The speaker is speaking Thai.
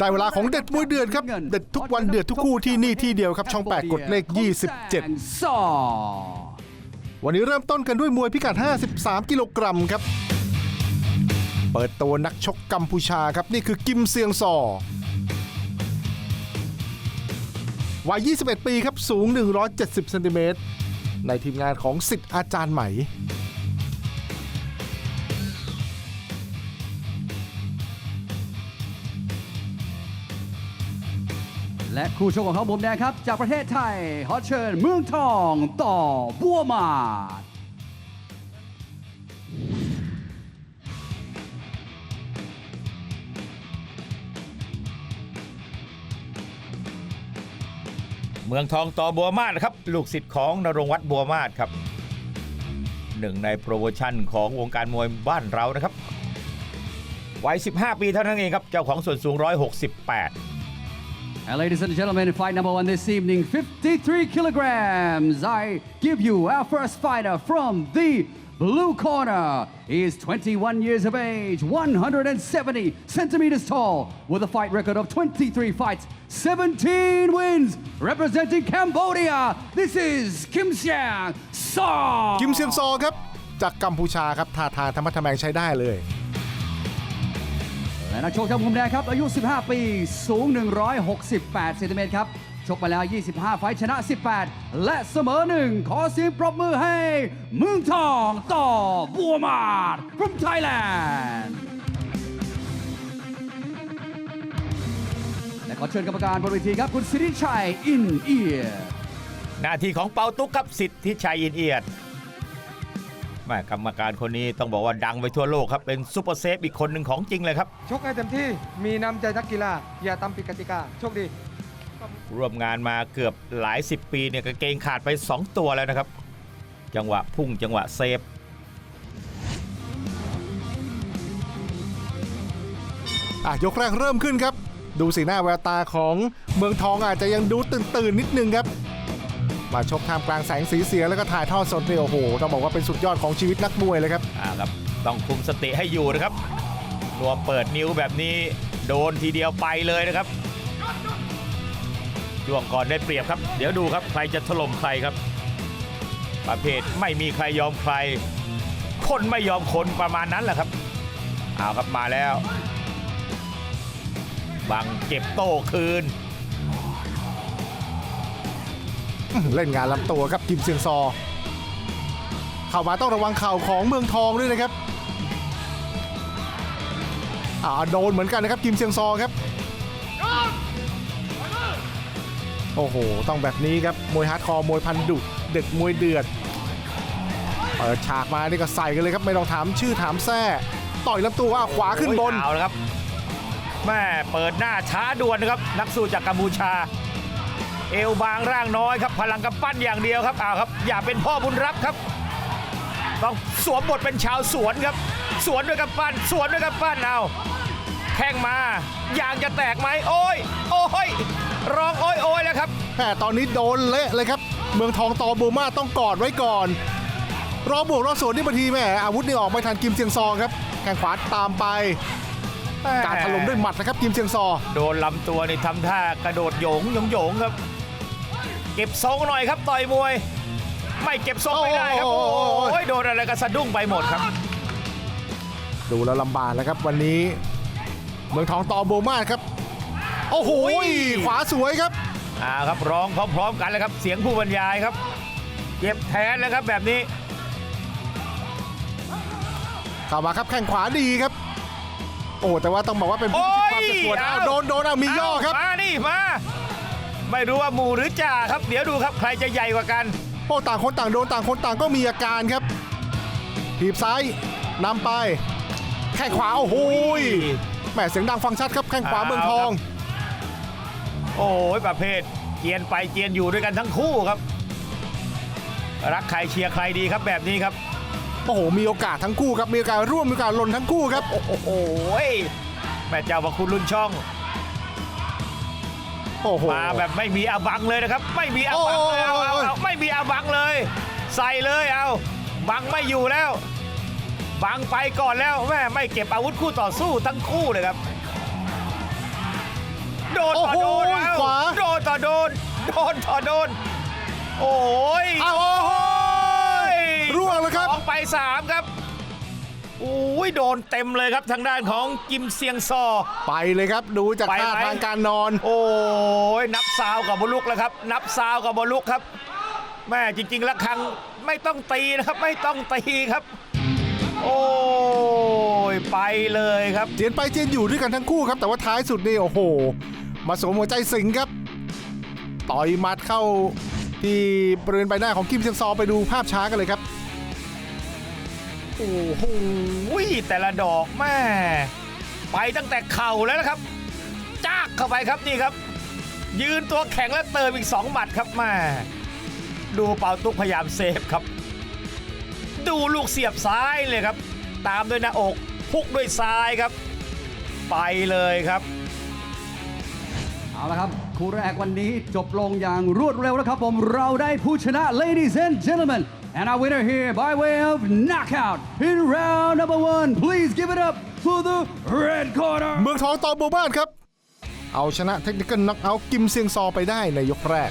ได้เวลาของเด็ดมวยเดือดครับ เด็ดทุกวันเดือดทุกคู่ที่นี่ที่เดียวครับ ช่อง 8 กดเลข 27ซอวันนี้เริ่มต้นกันด้วยมวยพิกัด 53 กิโลกรัมครับ เปิดตัวนักชกกัมพูชาครับ นี่คือกิมเซียงซอวัย 21 ปีครับ สูง 170 เซนติเมตรในทีมงานของสิทธิ์อาจารย์ไหม และคู่ชกของเขามุมแดงครับ จากประเทศไทยขอเชิญเมืองทองต่อบัวมาดเมืองทองต่อบัวมาศครับ ลูกศิษย์ของนรงค์วัดบัวมาศครับหนึ่งในโปรโมชั่นของวงการมวยบ้านเรานะครับวัย 15 ปีเท่านั้นเองครับ เจ้าของส่วนสูง 168 And ladies and gentlemen, fight number one this evening, 53 kilograms. I give you our first fighter from the blue corner. He is 21 years of age, 170 centimeters tall, with a fight record of 23 fights, 17 wins, representing Cambodia. This is Kim Siang Song. กิมเซียงซอครับ จากกัมพูชาครับท่าทางธรรมะทแมงใช้ได้เลย และ นักชกจากมุมแดงครับ อายุ 15 ปี สูง 168เซนติเมตรครับ ชกมาแล้ว 25 ไฟชนะ 18 และเสมอหนึ่งขอเสียงปรบมือให้เมืองทองต่อบัวมาด from Thailand และขอเชิญกรรมการบนเวทีครับ คุณสิริชัย อินเอียร์หน้าที่ของเปาตุกครับสิทธิชัยอินเอียด แม่กรรมการคนนี้ต้องบอกว่าดังไปทั่วโลกครับ เป็นซูเปอร์เซฟอีกคนหนึ่งของจริงเลยครับ ชกให้เต็มที่มีน้ำใจนักกีฬาอย่าตามปิดกติกาโชคดี ร่วมงานมาเกือบหลายสิบปีเนี่ยกางเกงขาดไป 2 ตัวแล้วนะครับ จังหวะพุ่งจังหวะเซฟอะยกแรกเริ่มขึ้นครับ ดูสีหน้าแววตาของเมืองทองอาจจะยังดูตื่นตื่นๆนิดนึงครับ มาชกท่ามกลางแสงสีเสียงแล้วก็ถ่ายทอดสดเนี่ยโอ้โหต้องบอกว่าเป็นสุดยอดของชีวิตนักมวยเลยครับอ่าครับต้องคุมสติให้อยู่นะครับรวมเปิดนิ้วแบบนี้โดนทีเดียวไปเลยนะครับช่วงก่อนได้เปรียบครับ เดี๋ยวดูครับใครจะถล่มใครครับ ประเภทไม่มีใครยอมใคร คนไม่ยอมคนประมาณนั้นแหละครับเอาครับมาแล้ว บังเก็บโต้คืน เล่นงานลำตัวครับกิมเซียงซอ เข้ามาต้องระวังเข่าของเมืองทองด้วยนะครับอ่าโดนเหมือนกันนะครับกิมเซียงซอครับโอ้โห ต้องแบบนี้ครับ มวยฮาร์ดคอร์มวยพันดุเด็ดมวยเดือด เปิดฉากมานี่ก็ใส่กันเลยครับ ไม่ต้องถามชื่อถามแท้ต่อยลำตัวขวาขึ้นบนเอาแล้วครับแม่เปิดหน้าช้าด่วนนะครับ นักสู้จากกัมพูชา เอวบางร่างน้อยครับ พลังกำปั้นอย่างเดียวครับเอาครับ อย่าเป็นพ่อบุญรับครับ ต้องสวมบทเป็นชาวสวนครับ สวนด้วยกำปั้น สวนด้วยกำปั้นเอาแข้งมายางจะแตกไหมโอ้ย โอ้ยร้องโอ้ยโอ้ยแล้วครับแม่ตอนนี้โดนเละเลยครับ เมืองทองตอบูมาต้องกอดไว้ก่อนรอบวกรอบสวนที่บางทีแม่อาวุธนี่ออกไม่ทันกิมเซียงซอครับแข้งขวาตามไป การถล่มด้วยหมัดนะครับกิมเซียงซอ โดนลำตัวนี่ทำท่ากระโดดโหยงโยงโยงครับเก็บทรงหน่อยครับต่อยมวย ไม่เก็บทรงไม่ได้ครับโอ้โอ้โหโหโดนอะไรก็สะดุ้งไปหมดครับ ดูแล้วลำบากแล้วครับวันนี้ เมืองทองตอโบมาครับ โอ้โหโอ้ยขวาสวยครับอ่าครับร้องพร้อมๆกันเลยครับ เสียงผู้บรรยายครับ เก็บแทนแล้วครับแบบนี้เข้ามาครับแข้งขวาดีครับ โอ้แต่ว่าต้องบอกว่าเป็นผู้ที่ความเจ็บปวดโอ้ยอ้าวเอาโดนโดนเอามีย่อครับเามานี่มา ไม่รู้ว่าหมูหรือจ่าครับ เดี๋ยวดูครับใครจะใหญ่กว่ากัน โอ้ต่างคนต่างโดนต่างคนต่างก็มีอาการครับถีบซ้ายนำไปแข้งขวาโอ้โหยแหมเสียงดังฟังชัดครับแข้งขวาเอาเมืองทอง โอ้ยประเภทเจียนไปเจียนอยู่ด้วยกันทั้งคู่ครับ รักใครเชียร์ใครดีครับแบบนี้ครับ โอ้โห มีโอกาสทั้งคู่ครับ มีโอกาสร่วมมีโอกาสหล่นทั้งคู่ครับ โอ้โหแม่เจ้าพระคุณรุ่นช่อง โอ้โห มาแบบไม่มีอาบังเลยนะครับ ไม่มีอาบังเลยเอาเอาไม่มีอาบังเลย ใส่เลยเอา บังไม่อยู่แล้ว บังไปก่อนแล้วแม่ไม่เก็บอาวุธคู่ต่อสู้ทั้งคู่เลยครับ โดนต่อโดนแล้วโดนต่อโดน โดนต่อโดน โอ้ยโอ้โห ร่วงเลยครับ สองไปสามครับ อ้ยโดนเต็มเลยครับทางด้านของกิมเซียงซอ ไปเลยครับดูจากไปท่าไหมทางการนอน โอ้ยนับซาวกับบอลลุกแล้วครับ นับซาวกับบอลลุกครับแม่จริงๆแล้วครั้งไม่ต้องตีนะครับ ไม่ต้องตีครับ โอ้ยไปเลยครับ เจียนไปเจียนอยู่ด้วยกันทั้งคู่ครับ แต่ว่าท้ายสุดนี่โอ้โห มาสวมหัวใจสิงครับ ต่อยหมัดเข้าที่บริเวณใบหน้าของคิมเซียงซอไปดูภาพช้ากันเลยครับ โอ้โหแต่ละดอกแม่ไปตั้งแต่เข่าแล้วนะครับ จ้ากเข้าไปครับนี่ครับ ยืนตัวแข็งแล้วเติมอีก2หมัดครับแม่ดูเปาตุกพยายามเซฟครับ ดูลูกเสียบซ้ายเลยครับ ตามด้วยหน้าอกพุกด้วยซ้ายครับ ไปเลยครับเอาละครับคู่แรกวันนี้จบลงอย่างรวดเร็วแล้วครับผมเราได้ผู้ชนะ ladies and gentlemen and our winner here by way of knockout in round number one please give it up for the red corner เมืองทองต่อโบบ้านครับ เอาชนะเทคนิค a l น็อกเอาท์กิมเซียงซอไปได้ในยกแรก